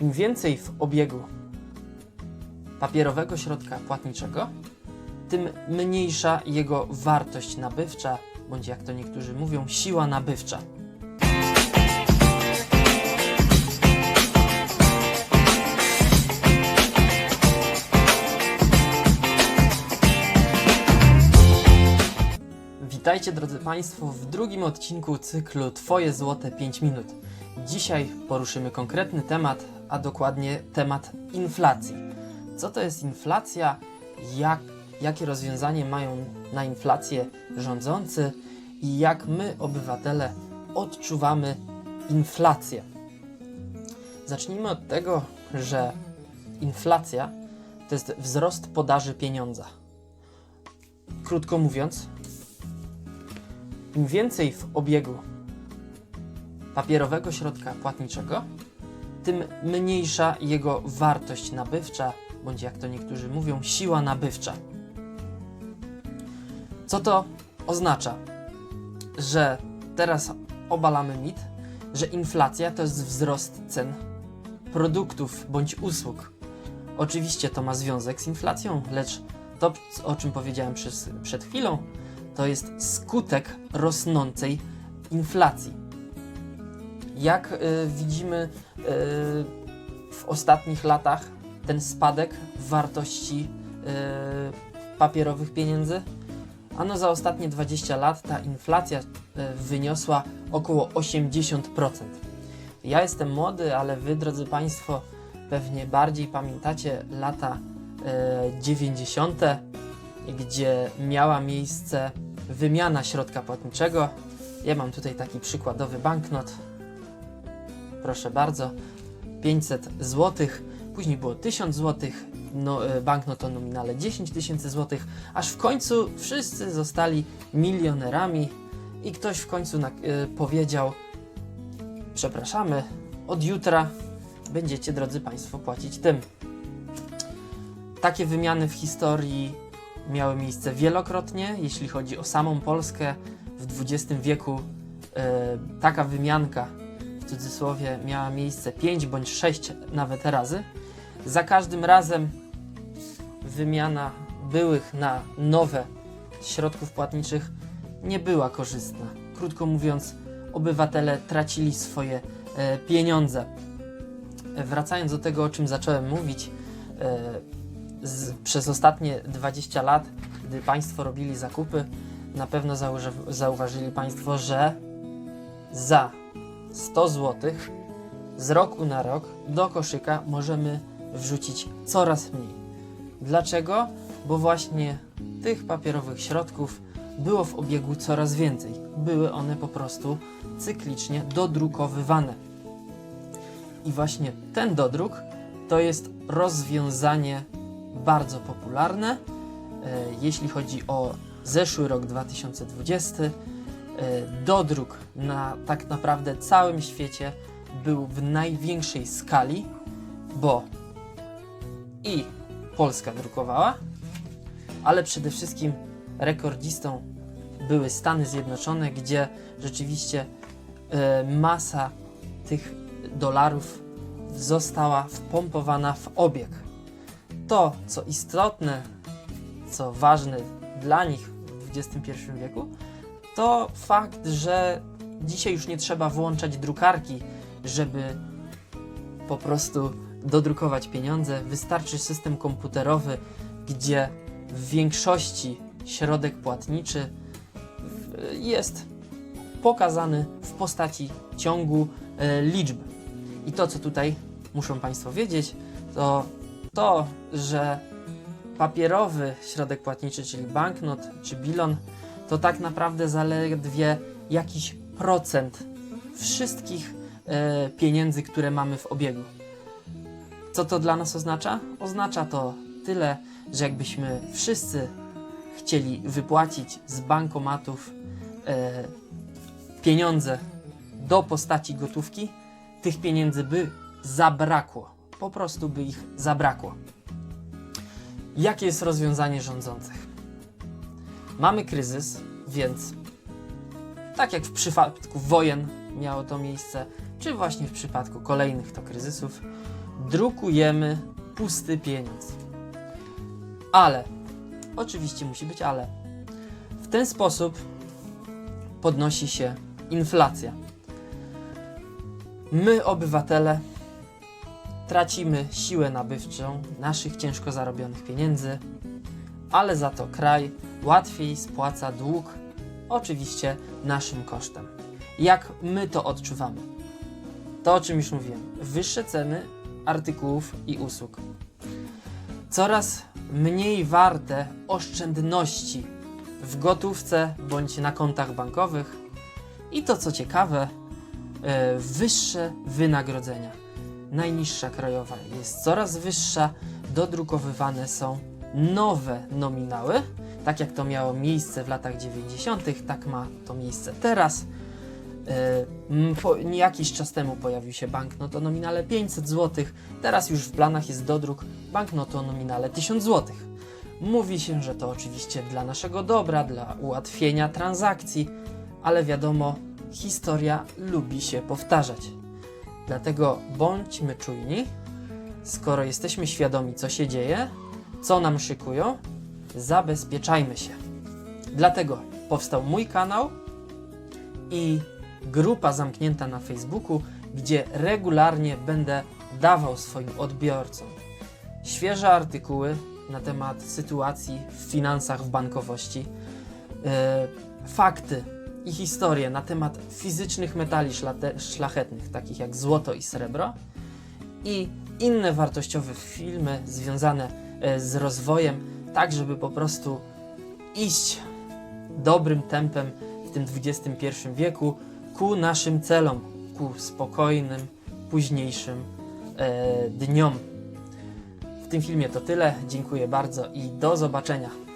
Im więcej w obiegu papierowego środka płatniczego, tym mniejsza jego wartość nabywcza, bądź jak to niektórzy mówią, siła nabywcza. Witajcie drodzy Państwo w drugim odcinku cyklu Twoje złote 5 minut. Dzisiaj poruszymy konkretny temat, a dokładnie temat inflacji. Co to jest inflacja? Jak, jakie rozwiązanie mają na inflację rządzący i jak my, obywatele, odczuwamy inflację? Zacznijmy od tego, że inflacja to jest wzrost podaży pieniądza. Krótko mówiąc, im więcej w obiegu papierowego środka płatniczego, tym mniejsza jego wartość nabywcza, bądź jak to niektórzy mówią, siła nabywcza. Co to oznacza? Że teraz obalamy mit, że inflacja to jest wzrost cen produktów bądź usług. Oczywiście to ma związek z inflacją, lecz to, o czym powiedziałem przez, przed chwilą, to jest skutek rosnącej inflacji. Jak y, widzimy y, w ostatnich latach, ten spadek wartości y, papierowych pieniędzy? Ano za ostatnie 20 lat ta inflacja y, wyniosła około 80%. Ja jestem młody, ale wy, drodzy Państwo, pewnie bardziej pamiętacie lata y, 90., gdzie miała miejsce wymiana środka płatniczego. Ja mam tutaj taki przykładowy banknot. Proszę bardzo, 500 zł, później było 1000 zł, no, e, banknot o nominale 10 tysięcy złotych, aż w końcu wszyscy zostali milionerami i ktoś w końcu na, y, powiedział: Przepraszamy, od jutra będziecie, drodzy Państwo, płacić tym. Takie wymiany w historii miały miejsce wielokrotnie. Jeśli chodzi o samą Polskę, w XX wieku e, taka wymianka cudzysłowie miała miejsce 5 bądź 6 nawet razy. Za każdym razem wymiana byłych na nowe środków płatniczych nie była korzystna. Krótko mówiąc, obywatele tracili swoje e, pieniądze. Wracając do tego, o czym zacząłem mówić, e, z, przez ostatnie 20 lat, gdy Państwo robili zakupy, na pewno zauży, zauważyli Państwo, że za 100 zł z roku na rok do koszyka możemy wrzucić coraz mniej. Dlaczego? Bo właśnie tych papierowych środków było w obiegu coraz więcej. Były one po prostu cyklicznie dodrukowywane. I właśnie ten dodruk to jest rozwiązanie bardzo popularne. E, Jeśli chodzi o zeszły rok 2020, e, dodruk na tak naprawdę całym świecie był w największej skali, bo i Polska drukowała, ale przede wszystkim rekordzistą były Stany Zjednoczone, gdzie rzeczywiście e, masa tych dolarów została wpompowana w obieg. To, co istotne, co ważne dla nich w XXI wieku, to fakt, że dzisiaj już nie trzeba włączać drukarki, żeby po prostu dodrukować pieniądze. Wystarczy system komputerowy, gdzie w większości środek płatniczy jest pokazany w postaci ciągu e, liczb. I to, co tutaj muszą Państwo wiedzieć, to to, że papierowy środek płatniczy, czyli banknot czy bilon, to tak naprawdę zaledwie jakiś procent wszystkich e, pieniędzy, które mamy w obiegu. Co to dla nas oznacza? Oznacza to tyle, że jakbyśmy wszyscy chcieli wypłacić z bankomatów e, pieniądze do postaci gotówki, tych pieniędzy by zabrakło. Po prostu by ich zabrakło. Jakie jest rozwiązanie rządzących? Mamy kryzys, więc tak jak w przypadku wojen miało to miejsce, czy właśnie w przypadku kolejnych to kryzysów, drukujemy pusty pieniądz. Ale, oczywiście musi być ale, w ten sposób podnosi się inflacja. My, obywatele, tracimy siłę nabywczą naszych ciężko zarobionych pieniędzy, ale za to kraj łatwiej spłaca dług, oczywiście naszym kosztem. Jak my to odczuwamy? To, o czym już mówiłem, wyższe ceny artykułów i usług. Coraz mniej warte oszczędności w gotówce bądź na kontach bankowych i to, co ciekawe, e, wyższe wynagrodzenia. Najniższa krajowa jest coraz wyższa, dodrukowywane są nowe nominały, tak jak to miało miejsce w latach 90., tak ma to miejsce teraz. M, Po, jakiś czas temu pojawił się banknot o nominale 500 zł, teraz już w planach jest dodruk banknotu o nominale 1000 zł. Mówi się, że to oczywiście dla naszego dobra, dla ułatwienia transakcji, ale wiadomo, historia lubi się powtarzać. Dlatego bądźmy czujni, skoro jesteśmy świadomi, co się dzieje, co nam szykują, zabezpieczajmy się. Dlatego powstał mój kanał i grupa zamknięta na Facebooku, gdzie regularnie będę dawał swoim odbiorcom świeże artykuły na temat sytuacji w finansach, w bankowości, e, fakty i historie na temat fizycznych metali szlachetnych, takich jak złoto i srebro, i inne wartościowe filmy związane e, z rozwojem, tak żeby po prostu iść dobrym tempem w tym XXI wieku ku naszym celom, ku spokojnym, późniejszym e, dniom. W tym filmie to tyle. Dziękuję bardzo i do zobaczenia.